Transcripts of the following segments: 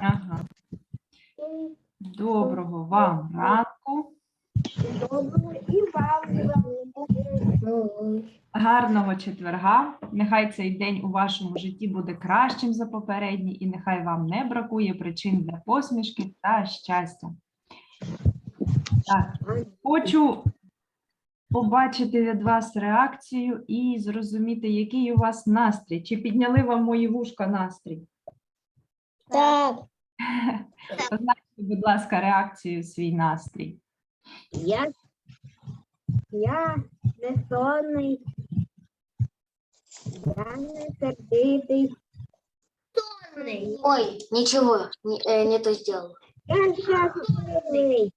Ага. Доброго вам ранку. Гарного четверга. Нехай цей день у вашому житті буде кращим за попередній, і нехай вам не бракує причин для посмішки та щастя. Так, хочу побачити від вас реакцію і зрозуміти, який у вас настрій. Чи підняли вам мої вушка настрій? Так, Позначте, будь ласка, реакцію свій настрій. я, я не сонний, я не сердитий. Сонний. Ой, ничего, не, не то сделал. Я щасливий.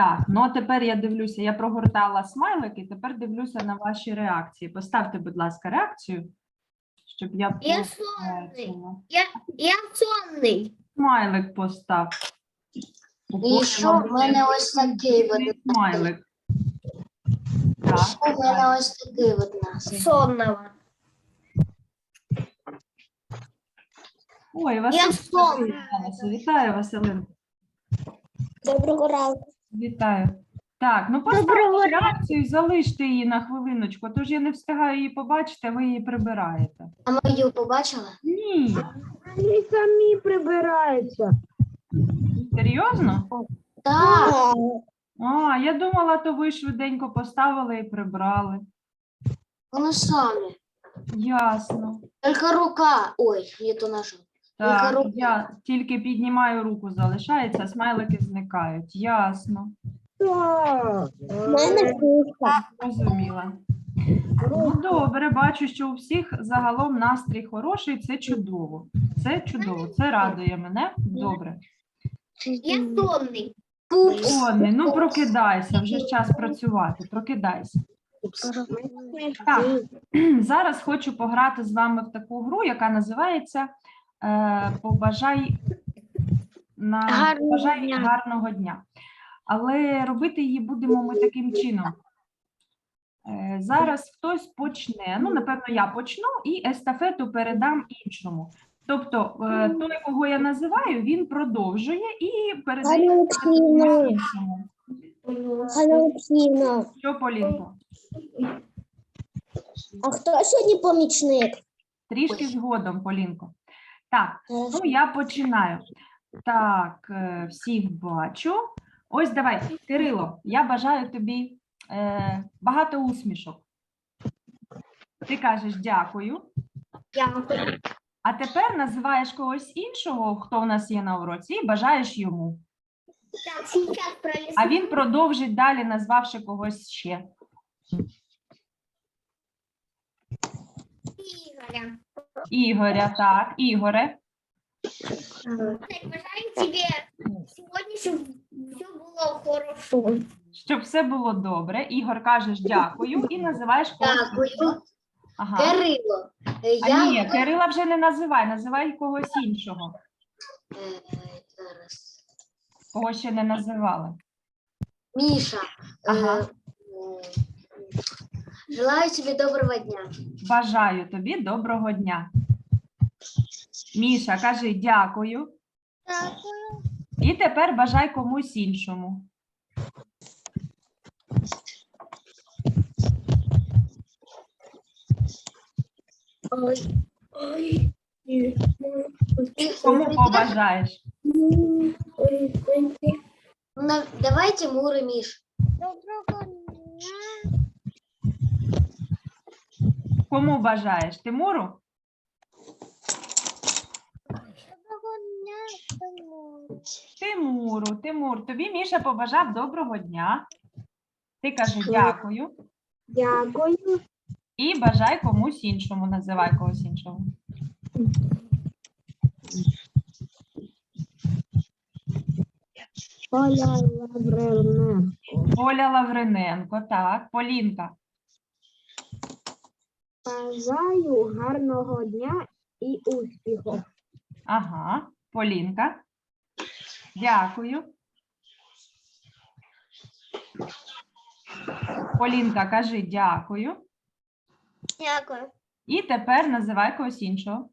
Так, ну а тепер я дивлюся, я прогортала смайлики, тепер дивлюся на ваші реакції. Поставте, будь ласка, реакцію, щоб я Я побачила. Я, я сонний. Смайлик постав. І що в мене ось такий от смайлик. Так, Що в мене ось такий от нас. Сонного. Ой, Я Василь, сонна. вітаю, Василин. Доброго ранку. Вітаю. Так, ну поставте реакцію і залиште її на хвилиночку, а то ж я не встигаю її побачити, а ви її прибираєте. А мою побачила? Ні, Вони самі прибираються. серйозно? Так. А, я думала, то ви швиденько поставили і прибрали. Вони самі. Ясно. Только рука. Ой, не то нажал. Так, я тільки піднімаю руку, залишається, смайлики зникають. Ясно, мене кушка. Ну, добре, бачу, що у всіх загалом настрій хороший, це чудово. Це чудово, це радує мене. Добре. Я сонний. Оне, ну прокидайся, вже ж час працювати, прокидайся. Так. Зараз хочу пограти з вами в таку гру, яка називається е, Побажай на Гарного побажай дня. гарного дня. Але робити її будемо ми таким чином. Е, Зараз хтось почне. Ну, напевно, я почну і естафету передам іншому. Тобто, е, той, кого я називаю, він продовжує і передає Олексіївна. іншому. Ганна Олексіївна, Що, Полінко? а хто сьогодні помічник? Трішки згодом, Полінко. Так, ну я починаю. Так, е, всіх бачу. Ось давай, Кирило, я бажаю тобі е, багато усмішок. Ти кажеш дякую. Дякую. А тепер називаєш когось іншого, хто в нас є на уроці, і бажаєш йому. Так, сейчас пролистаю. А він продовжить далі, назвавши когось ще. Игоря. Ігоря, так, Ігоре. Бажаю тебе сьогодні, щоб все було хорошо. Щоб все було добре. Ігор кажеш дякую і називаєш когось. Дякую. Ага. Кирило. А Я ні, Кирила вже не називай, називай когось іншого, Е, зараз. кого ще не називали. Міша. е, Ага. е, Желаю тобі доброго дня. Бажаю тобі доброго дня. Міша, кажи дякую. Дякую. І тепер бажай комусь іншому. Ой. Ой. Кому побажаєш? Ой, ой. Ну, на- Давай Тимур. Доброго дня. Кому бажаєш? Тимуру? Доброго дня. Тимуру, Тимур, тобі Міша побажав доброго дня. Ти кажи дякую Дякую. і бажай комусь іншому. Називай когось іншого. Оля Лавревна. Оля Лавриненко, так, Полінка. Бажаю гарного дня і успіху. Ага, Полінка. Дякую. Полінка, кажи дякую. Дякую. І тепер називай когось іншого.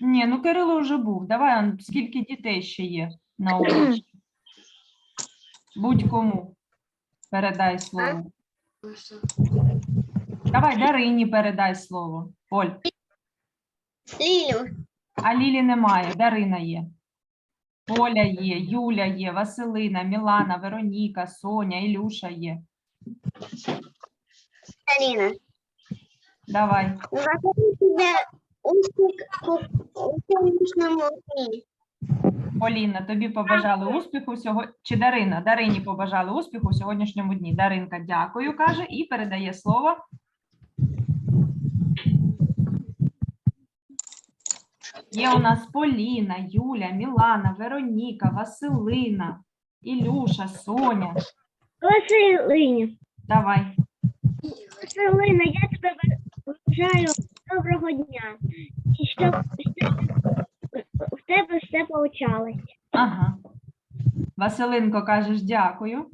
Ні, ну Кирило вже був. Давай, скільки дітей ще є на уроці? Будь-кому передай слово. Давай Дарині передай слово. Оль, Лілю. а Лілі немає, Дарина є. Оля є, Юля є, Василина, Мілана, Вероніка, Соня, Ілюша є. Аліна. Давай. Поліна, тобі побажали успіху сьогодні. Чи Дарина? Дарині побажали успіху у сьогоднішньому дні. Даринка, дякую, каже, і передає слово. Є у нас Поліна, Юля, Мілана, Вероніка, Василина, Ілюша, Соня. Василині. Давай. Василина, я тебе бажаю доброго дня. І щоб в тебе все получалось. Ага. Василинко, кажеш дякую.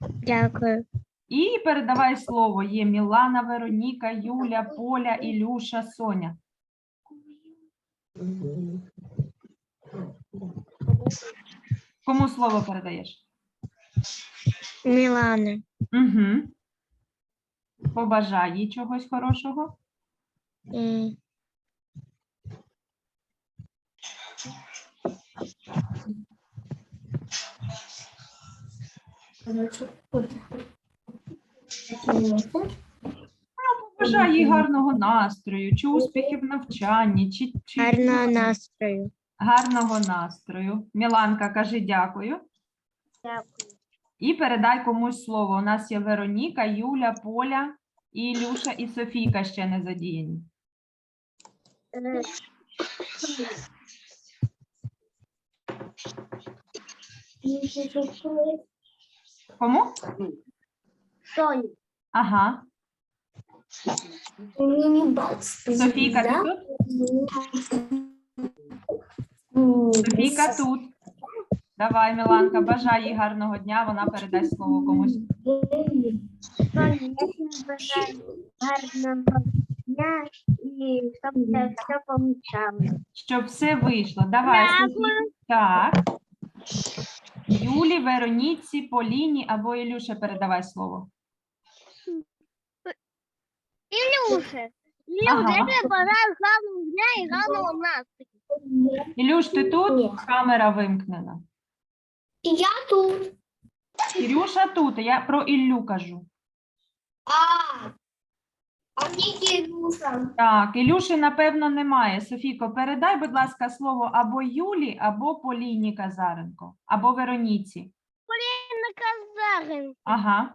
Дякую. І передавай слово. Є Мілана, Вероніка, Юля, Поля, Ілюша, Соня. Кому слово передаєш? Мілана. Угу. Побажай їй чогось хорошого. Побажай їй гарного настрою, чи успіхів в навчанні, чи, чи Гарного настрою. гарного настрою. Міланка, кажи дякую. Дякую. І передай комусь слово. У нас є Вероніка, Юля, Поля, і Ілюша і Софійка ще не задіяні. Кому? Соня. Ага. Софійка, ти тут? Софійка тут. Давай, Міланка, бажай їй гарного дня, вона передасть слово комусь. Соня, я тобі бажаю гарного дня і щоб тебе все получалось. Щоб все вийшло. Давай, Софі- Так. Юлі, Вероніці, Поліні або Ілюше передавай слово. Ілюше, Ага. Ілюше, я тобі бажаю гарного дня і гарного настрою. Ілюш, ти тут? Камера вимкнена. Я тут. Ілюша тут, я про Іллю кажу. А, а тільки Ілюша. Так, Ілюші, напевно, немає. Софійко, передай, будь ласка, слово або Юлі, або Поліні Казаренко, або Вероніці. На Казарин. Ага.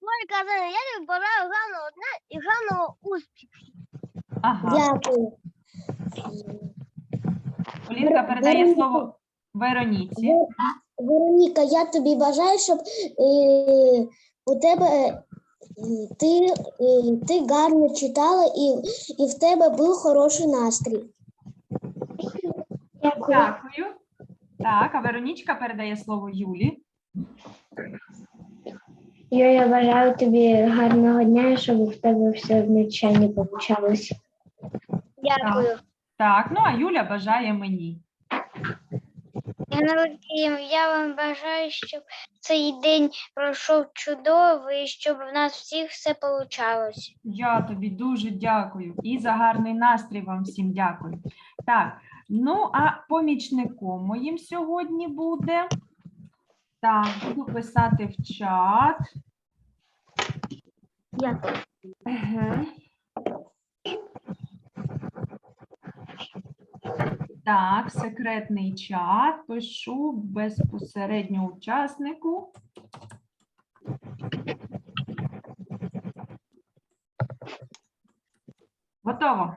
Ой, Казарин, я тобі бажаю гарного дня і гарного успіху. Ага. Дякую. Полінка передає слово Вероніці. Вероніка, я тобі бажаю, щоб е, у тебе ти, е, ти гарно читала і, і в тебе був хороший настрій. Дякую. Дякую. Так, а Веронічка передає слово Юлі. Юля, я бажаю тобі гарного дня, щоб в тебе все в навчанні получалось. Дякую. Так, ну а Юля бажає мені. Інна я вам бажаю, щоб цей день пройшов чудово і щоб в нас всіх все получалось. Я тобі дуже дякую і за гарний настрій вам всім дякую. Так, ну а помічником моїм сьогодні буде. Так, буду писати в чат. Дякую. Еге. Так, секретний чат пишу безпосередньо учаснику. Готово.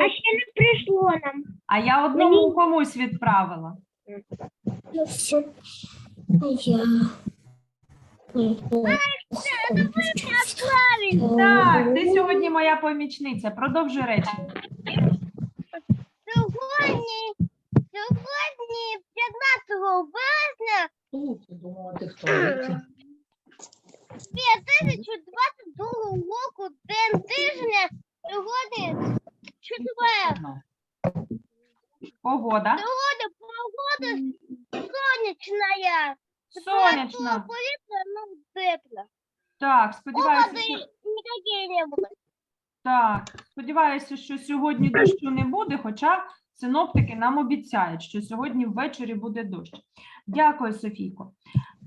А ще не прийшло нам. А я одному комусь відправила. Я. Так, ти сьогодні моя помічниця. Продовжуй речення. Сьогодні, сьогодні 15 березня Тут, думала, ти хто? 2022 року, день тижня, сьогодні четвер. Погода. Сьогодні погода сонячна. Сонячна. Повітря. Так, сподіваюся, що... не. Так, сподіваюся, що сьогодні дощу не буде, хоча синоптики нам обіцяють, що сьогодні ввечері буде дощ. Дякую, Софійко.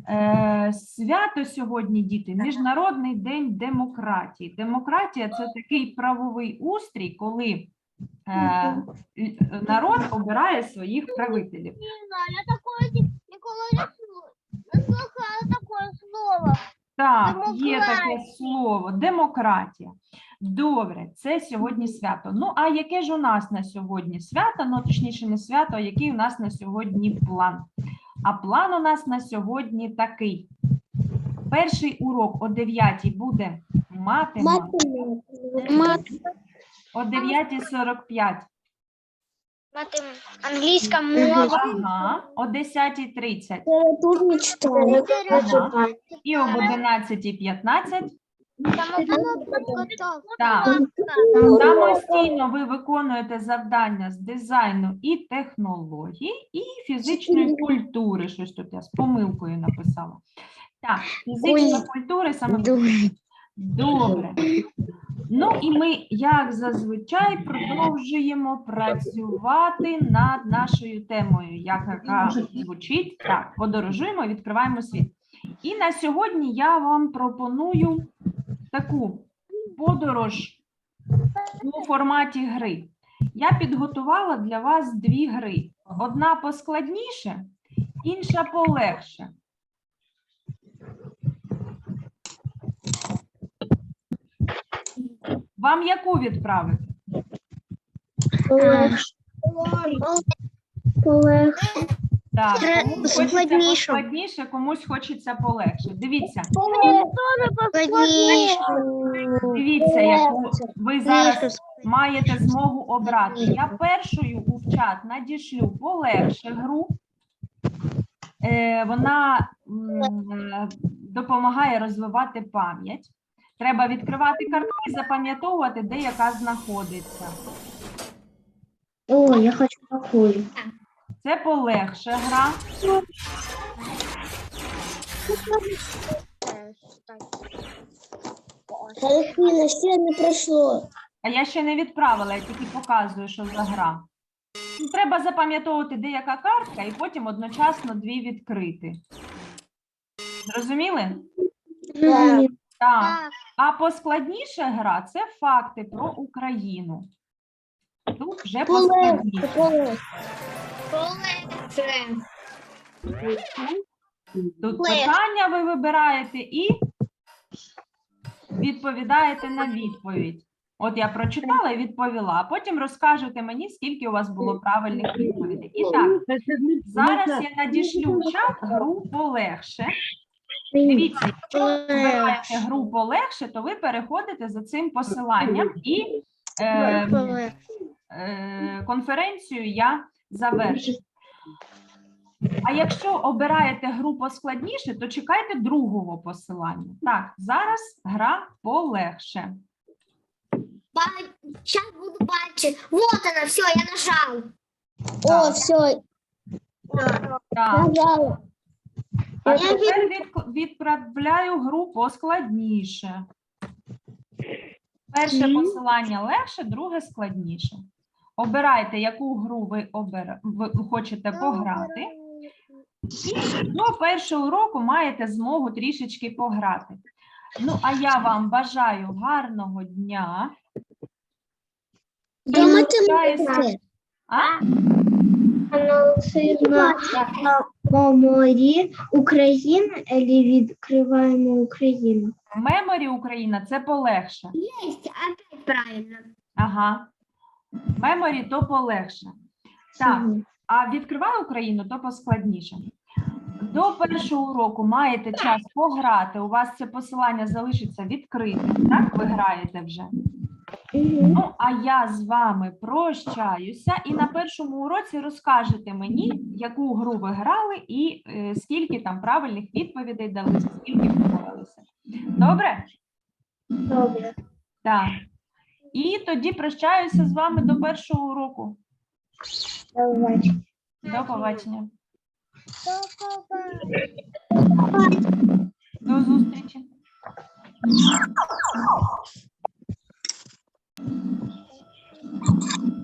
Е, свято сьогодні, діти, Міжнародний день демократії. Демократія це такий правовий устрій, коли е, народ обирає своїх правителів. Не знаю, я такое ні- ніколи не слу- не слухала таке слово. Так, є таке слово демократія. Добре, це сьогодні свято. Ну, а яке ж у нас на сьогодні свято? Ну, точніше, не свято, а який у нас на сьогодні план? А план у нас на сьогодні такий. Перший урок о 9 буде математика, о 9.45. Англійська мова. Ага, о 10.30 Літературні читання. ага. і об 11.15 Так. Самостійно ви виконуєте завдання з дизайну і технологій, і фізичної культури. Щось тут я з помилкою написала. Так, фізична культура саме добре. Ну і ми, як зазвичай, продовжуємо працювати над нашою темою, як- яка звучить так: подорожуємо, відкриваємо світ. І на сьогодні я вам пропоную таку подорож у форматі гри. Я підготувала для вас дві гри: одна поскладніше, інша полегше. Вам яку відправити? Так, Тре- комусь хочеться складнішу. поскладніше, комусь хочеться полегше. Дивіться, дивіться, яку ви зараз маєте змогу обрати. Я першою у чат надішлю полегше гру. Е, вона м, е, допомагає розвивати пам'ять. Треба відкривати картку і запам'ятовувати, де яка знаходиться. О, я хочу такую. Це полегше гра. Аліна, ще не пройшло. А я ще не відправила, я тільки показую, що за гра. Ну, Треба запам'ятовувати, де яка картка, і потім одночасно дві відкрити. Зрозуміли? Так. Так. А поскладніша гра це факти про Україну. Тут вже поскладніше. Тут питання ви вибираєте і відповідаєте на відповідь. От я прочитала і відповіла, а потім розкажете мені, скільки у вас було правильних відповідей. І так, зараз я надішлю чат гру полегше. Дивіться, якщо ви вибираєте гру полегше, то ви переходите за цим посиланням і е, е, конференцію я завершу. А якщо обираєте гру поскладніше, то чекайте другого посилання. Так, зараз гра полегше. Сейчас буду бачити. Вот она, все, я нажал. О, все, Так, нажала. А тепер від- відправляю гру поскладніше. Перше посилання легше, друге складніше. Обирайте, яку гру ви, обер... ви хочете пограти. І до першого уроку маєте змогу трішечки пограти. Ну, а я вам бажаю гарного дня. До математики. А? Анна Олексіївна, по морі України відкриваємо Україну? Меморі Україна це полегше. Есть, опять правильно. Ага. Меморі то полегше. Так, а відкривай Україну, то поскладніше. До першого уроку маєте час пограти. У вас це посилання залишиться відкритим. Так, ви граєте вже. Ну, а я з вами прощаюся і на першому уроці розкажете мені, яку гру ви грали і е, скільки там правильних відповідей дали, скільки впоралися. Добре? Добре. Так. І тоді прощаюся з вами до першого уроку. До побачення. До побачення. До побачення. До зустрічі. Thank you.